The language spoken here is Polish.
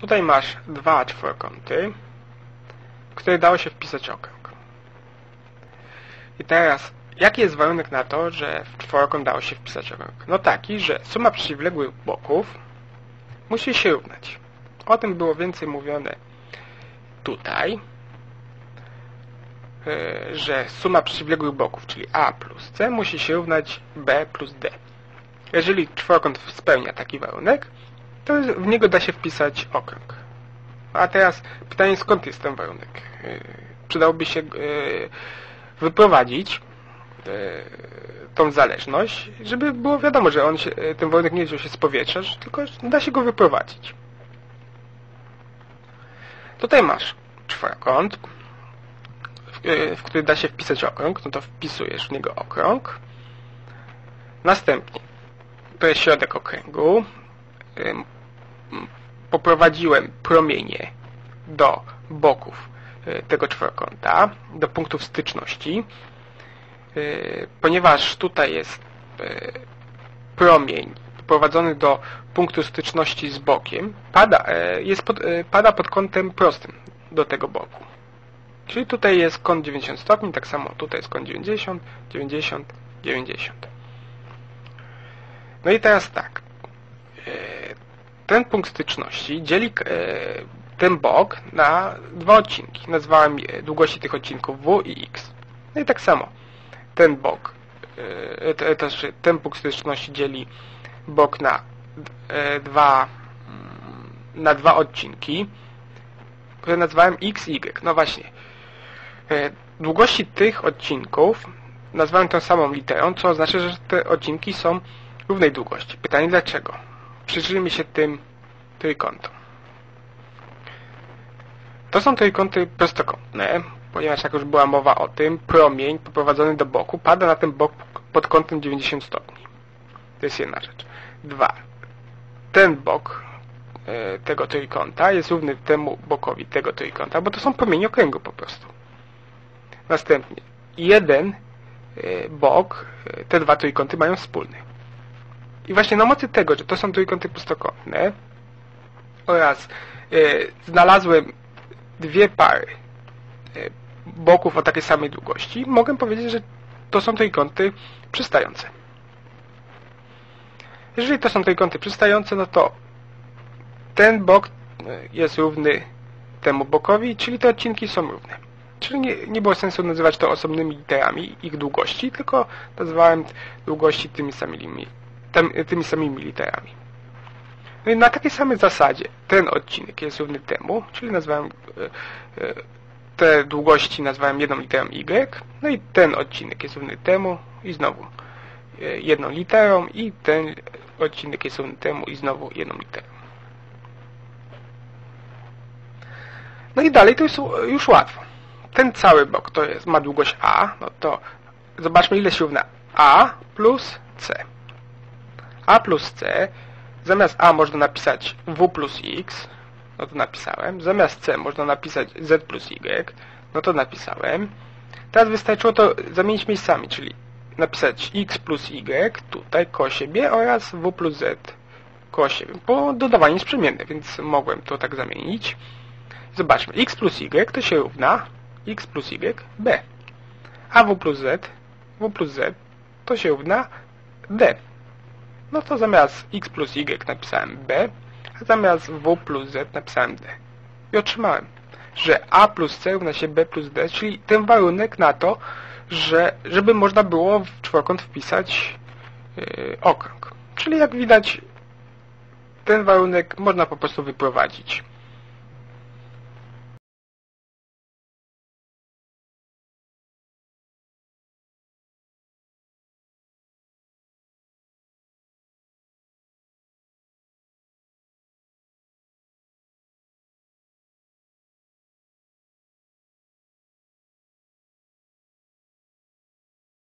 Tutaj masz dwa czworokąty, w które dało się wpisać okrąg. I teraz, jaki jest warunek na to, że w czworokąt dało się wpisać okrąg? No taki, że suma przeciwległych boków musi się równać. O tym było więcej mówione tutaj, e, że suma przeciwległych boków, czyli a plus c, musi się równać b plus d. Jeżeli czworokąt spełnia taki warunek, to w niego da się wpisać okrąg. A teraz pytanie, skąd jest ten warunek? E, Przydałoby się e, wyprowadzić tą zależność, żeby było wiadomo, że on się, ten warunek nie wziął się z powietrza, tylko da się go wyprowadzić. Tutaj masz czworokąt, w, w który da się wpisać okrąg, no to wpisujesz w niego okrąg. Następnie, to jest środek okręgu. Poprowadziłem promienie do boków tego czworokąta, do punktów styczności. Ponieważ tutaj jest promień prowadzony do punktu styczności z bokiem, pada, jest pod, pada pod kątem prostym do tego boku. Czyli tutaj jest kąt 90 stopni, tak samo tutaj jest kąt 90, 90, 90. No i teraz tak. Ten punkt styczności dzieli ten bok na dwa odcinki. Nazwałem długości tych odcinków W i X. No i tak samo. Ten bok, też ten punkt styczności dzieli bok na dwa, na dwa odcinki, które nazwałem X i Y. No właśnie. Długości tych odcinków nazwałem tą samą literą, co oznacza, że te odcinki są równej długości. Pytanie dlaczego? Przyjrzyjmy się tym trójkątom. To są trójkąty prostokątne, ponieważ jak już była mowa o tym, promień poprowadzony do boku pada na ten bok pod kątem 90 stopni. To jest jedna rzecz. Dwa. Ten bok e, tego trójkąta jest równy temu bokowi tego trójkąta, bo to są promienie okręgu po prostu. Następnie jeden e, bok, e, te dwa trójkąty mają wspólny. I właśnie na mocy tego, że to są trójkąty prostokątne oraz znalazłem dwie pary boków o takiej samej długości, mogę powiedzieć, że to są trójkąty przystające. Jeżeli to są trójkąty przystające, no to ten bok jest równy temu bokowi, czyli te odcinki są równe. Czyli nie, nie było sensu nazywać to osobnymi literami ich długości, tylko nazwałem długości tymi samymi, tym, tymi samymi literami. No i na takiej samej zasadzie ten odcinek jest równy temu, czyli nazwałem te długości nazwałem jedną literą Y, no i ten odcinek jest równy temu i znowu jedną literą i ten odcinek jest równy temu i znowu jedną literą. No i dalej to jest już łatwo. Ten cały bok to jest, ma długość A, no to zobaczmy ile się równa A plus C. A plus C, zamiast A można napisać W plus X, no to napisałem. Zamiast C można napisać Z plus Y, no to napisałem. Teraz wystarczyło to zamienić miejscami, czyli napisać x plus y tutaj koło siebie oraz w plus z koło siebie, bo dodawanie jest przemienne, więc mogłem to tak zamienić. Zobaczmy, x plus y to się równa x plus y b, a w plus z, w plus z to się równa d. No to zamiast x plus y napisałem b, a zamiast w plus z napisałem d. I otrzymałem, że a plus c równa się b plus d, czyli ten warunek na to, że żeby można było w czworokąt wpisać yy, okrąg. Czyli jak widać ten warunek można po prostu wyprowadzić.